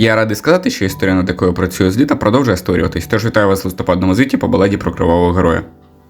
Я радий сказати, що історія, над якою працюю з літа, продовжує створюватись, тож вітаю вас в листопадному звіті по баладі про кривавого героя.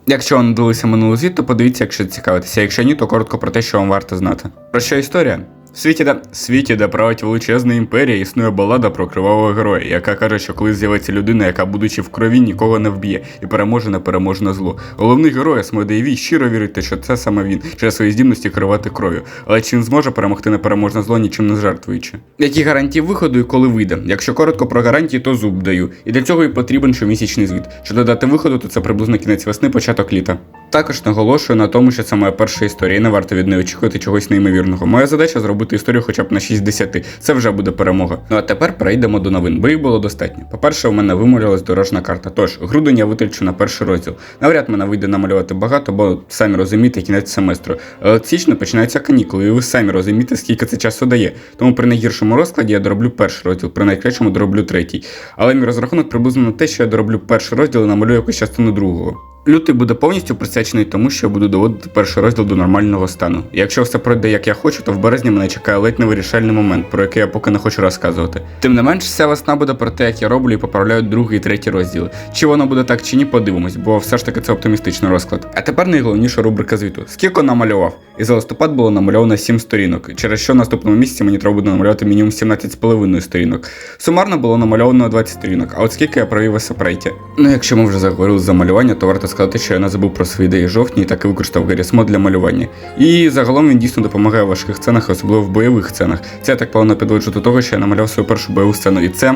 Якщо вам дивилися минулий звіт, то подивіться, якщо цікавитеся. Якщо ні, то коротко про те, що вам варто знати. Про що історія? Світі, де світі, де править величезна імперія, існує балада про кривавого героя, яка каже, що коли з'явиться людина, яка, будучи в крові, нікого не вб'є і переможе непереможне зло. Головний герой Асмодеєвій щиро вірить, що це саме він через свої здібності керувати кров'ю. Але чи він зможе перемогти непереможне зло, нічим не жертвуючи? Які гарантії виходу і коли вийде? Якщо коротко про гарантії, то зуб даю. І для цього і потрібен щомісячний звіт. Щодо дати виходу, то це приблизно кінець весни, початок літа. Також наголошую на тому, що це моя перша історія, і не варто від неї очікувати чогось неймовірного. Моя задача зробити історію хоча б на 6 з 10. Це вже буде перемога. Ну а тепер перейдемо до новин, бо їх було достатньо. По-перше, у мене вималювалась дорожна карта. Тож, грудень я витрачу на перший розділ. Навряд мене вийде намалювати багато, бо самі розумієте, кінець семестру. Але січня починаються канікули, і ви самі розумієте, скільки це часу дає. Тому при найгіршому розкладі я дороблю перший розділ, при найкращому дороблю третій. Але мій розрахунок приблизно на те, що я дороблю перший розділ і намалюю якусь частину другого. Лютий буде повністю присвячений тому, що я буду доводити перший розділ до нормального стану. І якщо все пройде як я хочу, то в березні мене чекає ледь невирішальний момент, про який я поки не хочу розказувати. Тим не менш, вся весна буде про те, як я роблю і поправляю другий і третій розділи. Чи воно буде так чи ні, подивимось, бо все ж таки це оптимістичний розклад. А тепер найголовніша рубрика звіту: скільки намалював? І за листопад було намальовано 7 сторінок, через що в наступному місяці мені треба буде намалювати мінімум 17,5 сторінок. Сумарно було намальовано 20 сторінок, а от скільки я провів в есапрейті. Ну, якщо ми вже заговорили за малювання, то варто сказати, що я не забув про свої ідеї жовтні і так і використав Гаррісмод для малювання. І загалом він дійсно допомагає в важких сценах, особливо в бойових сценах. Це я так плавно підводжу до того, що я намалював свою першу бойову сцену, і це.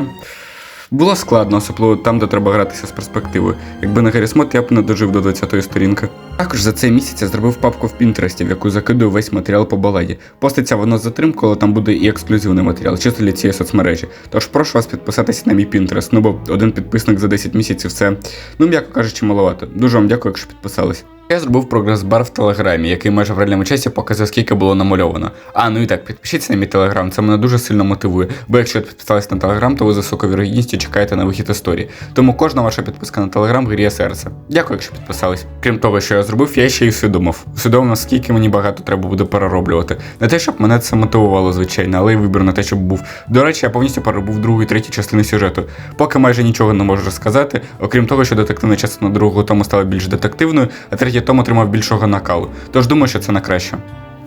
Було складно, особливо там, де треба гратися з перспективою. Якби не Гаррісмод, я б не дожив до 20-ї сторінки. Також за цей місяць я зробив папку в Пінтересті, в яку закидую весь матеріал по баладі. Поститься воно з але там буде і ексклюзивний матеріал, чисто для цієї соцмережі. Тож прошу вас підписатися на мій Pinterest, ну бо один підписник за 10 місяців це, ну м'яко кажучи, маловато. Дуже вам дякую, якщо підписались. Я зробив прогрес-бар в телеграмі, який майже в реальному часі показує, скільки було намальовано. А, ну і так, підпишіться на мій телеграм, це мене дуже сильно мотивує. Бо якщо ви підписались на телеграм, то ви за вірогідністю чекаєте на вихід історії. Тому кожна ваша підписка на телеграм гріє серце. Дякую, якщо підписались. Крім того, що я зробив, я ще й усвідомив. Усвідомив, наскільки мені багато треба буде перероблювати. Не те, щоб мене це мотивувало, звичайно, але й вибір на те, щоб був. До речі, я повністю переробив другу і третю частини сюжету. Поки майже нічого не можу розказати, окрім того, що детективна частина другого тому стала більш детективною, а третя том отримав більшого накалу. Тож думаю, що це на краще.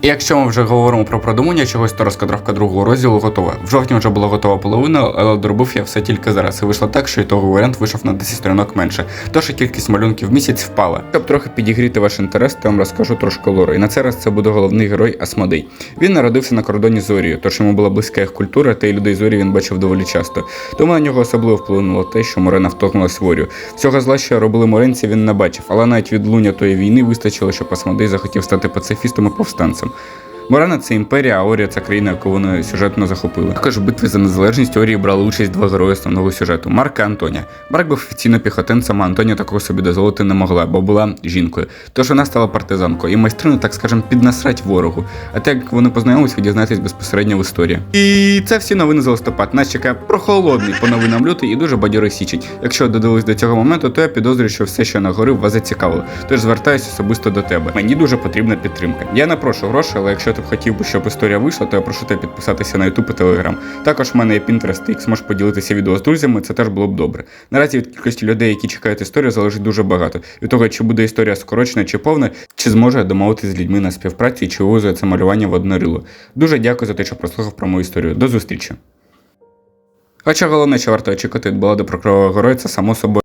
І якщо ми вже говоримо про продумання чогось, то розкадровка другого розділу готова. В жовтні вже була готова половина, але доробив я все тільки зараз. І вийшло так, що ітоговий варіант вийшов на 10 сторінок менше. Тож і кількість малюнків в місяць впала. Щоб трохи підігріти ваш інтерес, то я вам розкажу трошки лору. І на цей раз це буде головний герой Асмодей. Він народився на кордоні з Зорією, тож йому була близька їх культура, та й людей зорі він бачив доволі часто. Тому на нього особливо вплинуло те, що Морена вторгнулась в Орію. Всього зла, що робили моренці, він не бачив, але навіть від луня тої війни вистачило, щоб Асмодей захотів стати пацифістом і повстанцем. próximo. Морана це імперія, а Орія це країна, яку вони сюжетно захопили. Також в битві за незалежність Орії брали участь два герої основного сюжету Марк і Антоня. Марк був офіційно піхотинцем, а Антоня такого собі дозволити не могла, бо була жінкою. Тож вона стала партизанкою і майстрина, так скажем, піднасрать ворогу. А так як вони познайомились, ви дізнаєтесь безпосередньо в історії. І це всі новини за листопад. Нас чекає прохолодний по новинам лютий і дуже бадьорий січень. Якщо додивились до цього моменту, то я підозрюю, що все, що я наговорив, вас зацікавило. Тож звертаюся особисто до тебе. Мені дуже потрібна підтримка. Я не прошу грошей, але якщо ти б хотів би, щоб історія вийшла, то я прошу тебе підписатися на YouTube і Telegram. Також в мене є Pinterest, ти зможеш поділитися відео з друзями, це теж було б добре. Наразі від кількості людей, які чекають історію, залежить дуже багато. Від того, чи буде історія скорочена чи повна, чи зможе я домовитися з людьми на співпраці, чи вивозує це малювання в одне рило. Дуже дякую за те, що прослухав про мою історію. До зустрічі. Хоча головне, що варто очікувати від балади про крового героя, це само собою.